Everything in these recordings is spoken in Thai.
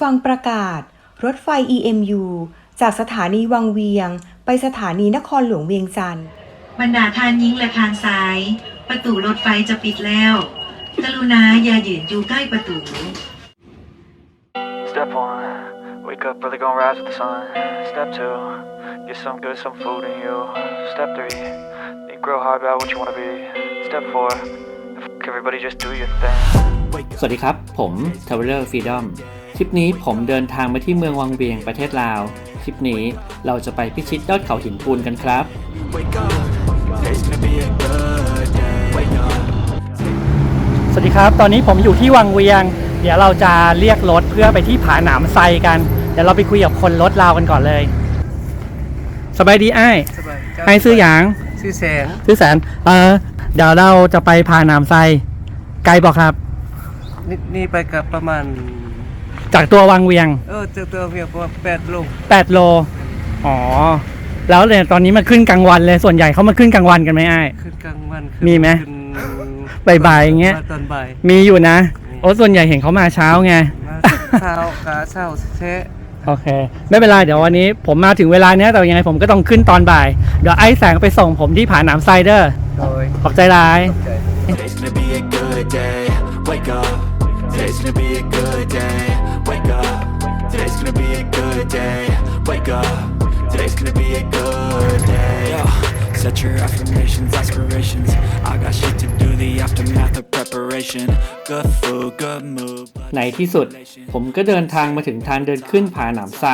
ฟังประกาศ รถไฟ EMU จากสถานีวังเวียง ไปสถานีนครหลวงเวียงจันทร์ บรรดาทานยิงและทางซ้าย ประตูรถไฟจะปิดแล้ว กรุณาอย่ายืนอยู่ใกล้ประตู Step one, wake up early, gonna rise with the sun. Step two, get some good, some food in you. Step three, think real hard about what you wanna be. Step four, f- everybody just do your thing. สวัสดีครับ ผม Traveler Freedom ทริปนี้ผมเดินทางมาที่เมืองวังเวียงประเทศลาวทริปนี้เราจะไปพิชิตยอดเขาหินปูนกันครับ Wake up, today's gonna be a good day. Wake up. สวัสดีครับ ตอนนี้ผมอยู่ที่วังเวียง เดี๋ยวเราจะเรียกรถเพื่อไปที่ผาหนามไซกัน เดี๋ยวเราไปคุยกับคนรถลาวกันก่อนเลย สบายดีไอ้ายสบายไอ้ายซื้อหยางชื่อแสงซื้อแสนเออเดี๋ยวเราจะไปผาหนามไซไกลบอกครับ นี่นี่ไปกับประมาณ จากตัววังเวียงเออเจอตัวเพียงประมาณแปดโล8โล อ๋อ แล้วเนี่ยตอนนี้มาขึ้นกลางวันเลย ส่วนใหญ่เขามาขึ้นกลางวันกันไหมไอ้าย ขึ้นกลางวันขึ้นมีไหมขึ้นบ่ายๆอย่างเงี้ย มตอนบ่ายมีอยู่นะ โอ้ส่วนใหญ่เห็นเขามาเช้าไง มาเช้าขาเช้าเช้โอเค ไม่เป็นไร เดี๋ยววันนี้ผมมาถึงเวลาเนี้ยแต่ยังไงผมก็ต้องขึ้นตอนบ่าย เดี๋ยวไอ้แสงไปส่งผมที่ผาหนามไซเดอร์โดยขอบใจร้าย Today's gonna be a good day. Wake up. Today's gonna be a good day. Wake up. Today's gonna be a good day. Wake up. Today's gonna be a good day. Yo, set your affirmations, aspirations. I got shit to do, the aftermath of preparation. Good food, good mood. ในที่สุด ผมก็เดินทางมาถึงทางเดินขึ้นผาหนามไซ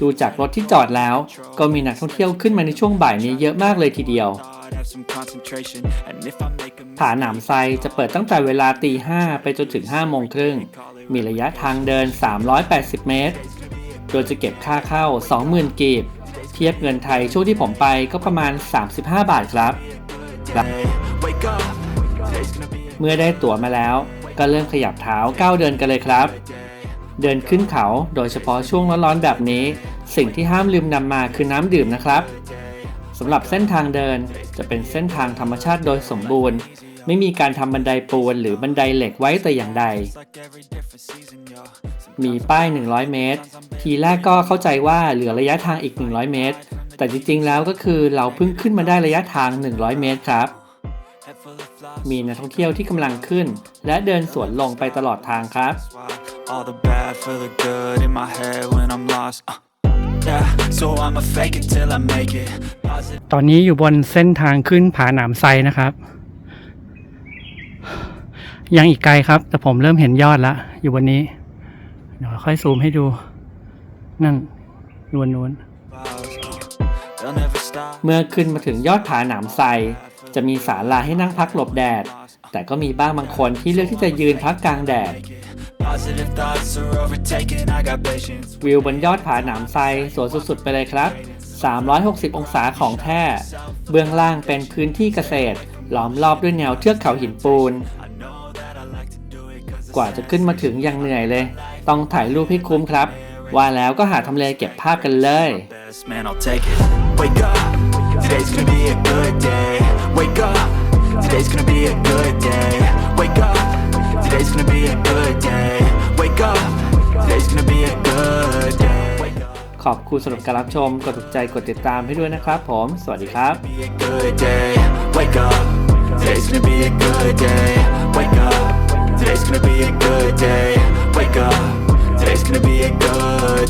ดูจากรถที่จอดแล้ว ก็มีนักท่องเที่ยวขึ้นมาในช่วงบ่ายนี้เยอะมากเลยทีเดียว Hard, have some concentration. And if I make a ผาหนามไซจะเปิดตั้งแต่เวลาตีห้าไปจนถึง5โมงครึ่ง มีระยะทางเดิน 380 เมตร โดยจะเก็บค่าเข้า 20,000 กีบ เทียบเงินไทยช่วงที่ผมไปก็ประมาณ 35 บาทครับ day. Wake up. Today's gonna be a เมื่อได้ตั๋วมาแล้ว ก็เริ่มขยับเท้าก้าวเดินกันเลยครับ เดินขึ้นเขาโดยเฉพาะช่วงร้อนๆแบบนี้ สิ่งที่ห้ามลืมนำมาคือน้ำดื่มนะครับ สำหรับเส้นทางเดินจะเป็นเส้นทางธรรมชาติโดยสมบูรณ์ ไม่มีการทำบันไดปูนหรือบันไดเหล็กไว้แต่อย่างใด มีป้าย 100 เมตร ทีแรกก็เข้าใจว่าเหลือระยะทางอีก 100 เมตร แต่จริงๆแล้วก็คือเราเพิ่งขึ้นมาได้ระยะทาง 100 เมตรครับ มีนักท่องเที่ยวที่กำลังขึ้น และเดินสวนลงไปตลอดทางครับ ตอนนี้อยู่บนเส้นทางขึ้นผาหนามไซนะครับ ยังอีกไกลครับ แต่ผมเริ่มเห็นยอดแล้วอยู่บนนี้ เดี๋ยวค่อยซูมให้ดู นั่นอยู่บนนู้น clouds, uh, they'll never stop. เมื่อขึ้นมาถึงยอดผาหนามไซจะมีศาลาให้นั่งพักหลบแดด แต่ก็มีบ้างบางคนที่เลือกที่จะยืนพักกลางแดด Positive thoughts are overtaken. I got patience. วิวบนยอดผาหนามไซสวยสุดๆไปเลยครับ 360 องศาของแท้ เบื้องล่างเป็นพื้นที่เกษตร ล้อมรอบด้วยแนวเทือกเขาหินปูน I know that I like to do it 'cause กว่าจะขึ้นมาถึงยังเหนื่อยเลย ต้องถ่ายรูปให้คุ้มครับ ว่าแล้วก็หาทำเลเก็บภาพกันเลย best, man, I'll take it. Wake up, today's gonna be a good day. ขอบคุณสำหรับการรับชม กดถูกใจ กดติดตามให้ด้วยนะครับผม สวัสดีครับ be a good day. Wake up, today's gonna be a good day. Wake up, today's gonna be a good day. Wake up, today's gonna be a good